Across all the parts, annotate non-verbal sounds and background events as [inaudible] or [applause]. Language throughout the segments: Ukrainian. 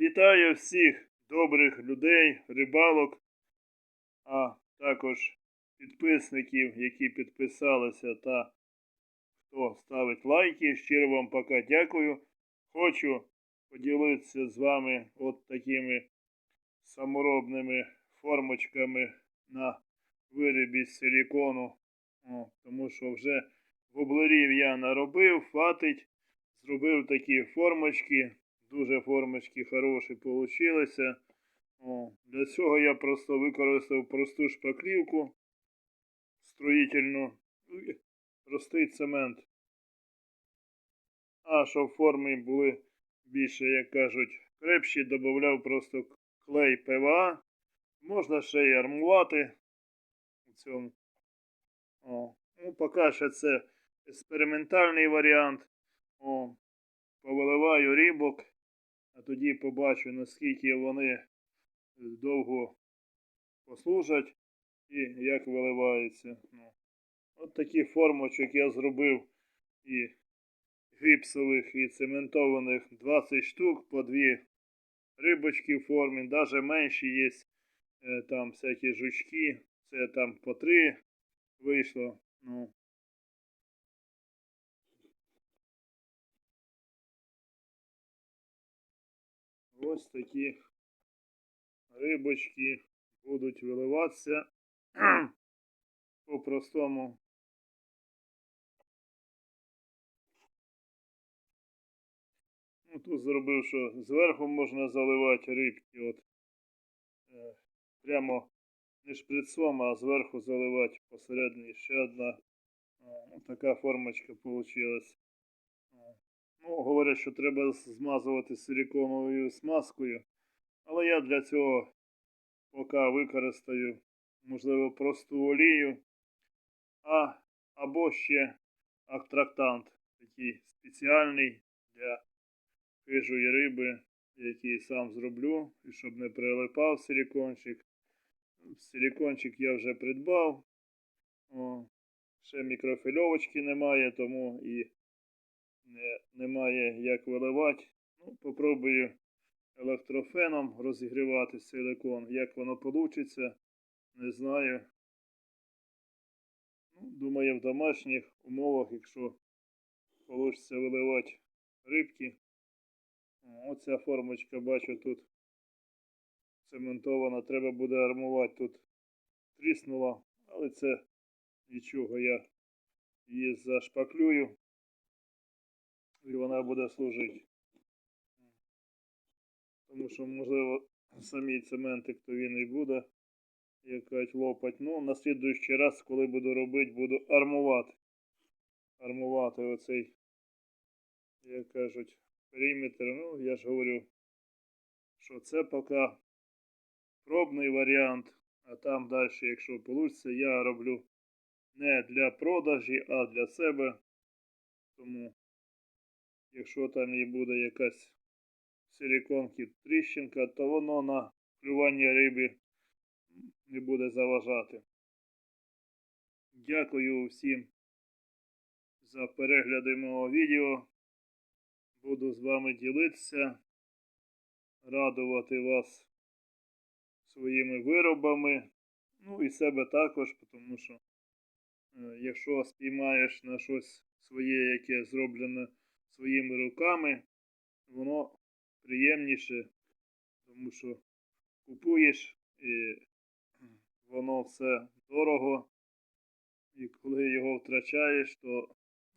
Вітаю всіх добрих людей, рибалок, а також підписників, які підписалися та хто ставить лайки. Щиро вам пока дякую. Хочу поділитися з вами от такими саморобними формочками на виробі з силікону. Тому що вже воблерів я наробив, хватить. Зробив такі формочки. Дуже формочки хороші получилися. О, для цього я просто використав просту шпаклівку строїтельну, і простий цемент. А щоб форми були більше, як кажуть, крепші, додавав просто клей ПВА. Можна ще й армувати у цьому. О, ну, поки що це експериментальний варіант. О, повиливаю рібок, а тоді побачу, наскільки вони довго послужать і як виливаються. Ну, от такі формочок я зробив і гіпсових, і цементованих 20 штук по дві рибочки в формі, навіть менші є е, там всякі жучки, це там по три вийшло. Ну, Ось такі рибочки будуть виливатися [clears throat] по-простому. Ну, тут зробив, що зверху можна заливати рибки. От, е, прямо не шприцом, а зверху заливати посередині ще одна. О, така формочка вийшла. Ну, говорять, що треба змазувати силіконовою смазкою. Але я для цього поки використаю, можливо, просту олію, а, або ще актрактант, такий спеціальний для хижої риби, який сам зроблю, і щоб не прилипав силікончик. Силікончик я вже придбав. О, ще мікрофільовочки немає, тому і не, немає як виливати. Ну, попробую електрофеном розігрівати силикон. Як воно вийде, не знаю. Ну, думаю, в домашніх умовах, якщо вийде виливати рибки. Оця формочка, бачу, тут цементована, треба буде армувати тут тріснула, але це нічого, я її зашпаклюю і вона буде служити. Тому що, можливо, самі цементик то він і буде якась лопать. Ну, на раз, коли буду робити, буду армувати. Армувати оцей, як кажуть, периметр. Ну, я ж говорю, що це поки пробний варіант, а там далі, якщо вийде, я роблю не для продажі, а для себе. Тому Якщо там і буде якась силіконки тріщинка, то воно на клювання риби не буде заважати. Дякую всім за перегляди мого відео. Буду з вами ділитися, радувати вас своїми виробами. Ну і себе також, тому що е, якщо спіймаєш на щось своє, яке зроблене своїми руками, воно приємніше, тому що купуєш і воно все дорого. І коли його втрачаєш, то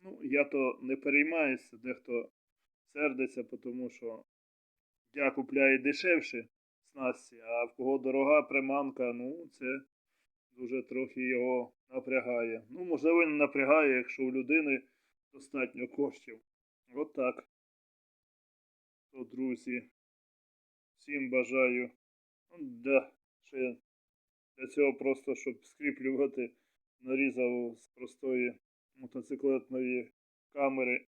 ну, я то не переймаюся, дехто сердиться, тому що я купляю дешевше снасті, а в кого дорога приманка, ну це дуже трохи його напрягає. Ну, можливо, не напрягає, якщо у людини достатньо коштів. Отак. От То, друзі. Всім бажаю. Ну, для, ще для цього просто, щоб скріплювати, нарізав з простої мотоциклетної камери.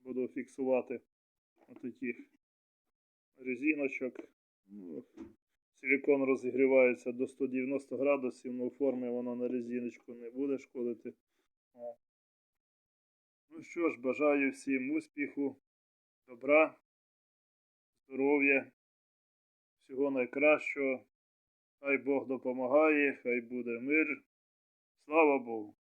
Буду фіксувати отаких резиночок. Ну, Силикон розігрівається до 190 градусів, але в формі воно на резиночку не буде шкодити. Ну що ж, бажаю всім успіху, добра, здоров'я Всього найкращого. Хай Бог допомагає, хай буде мир. Слава Богу!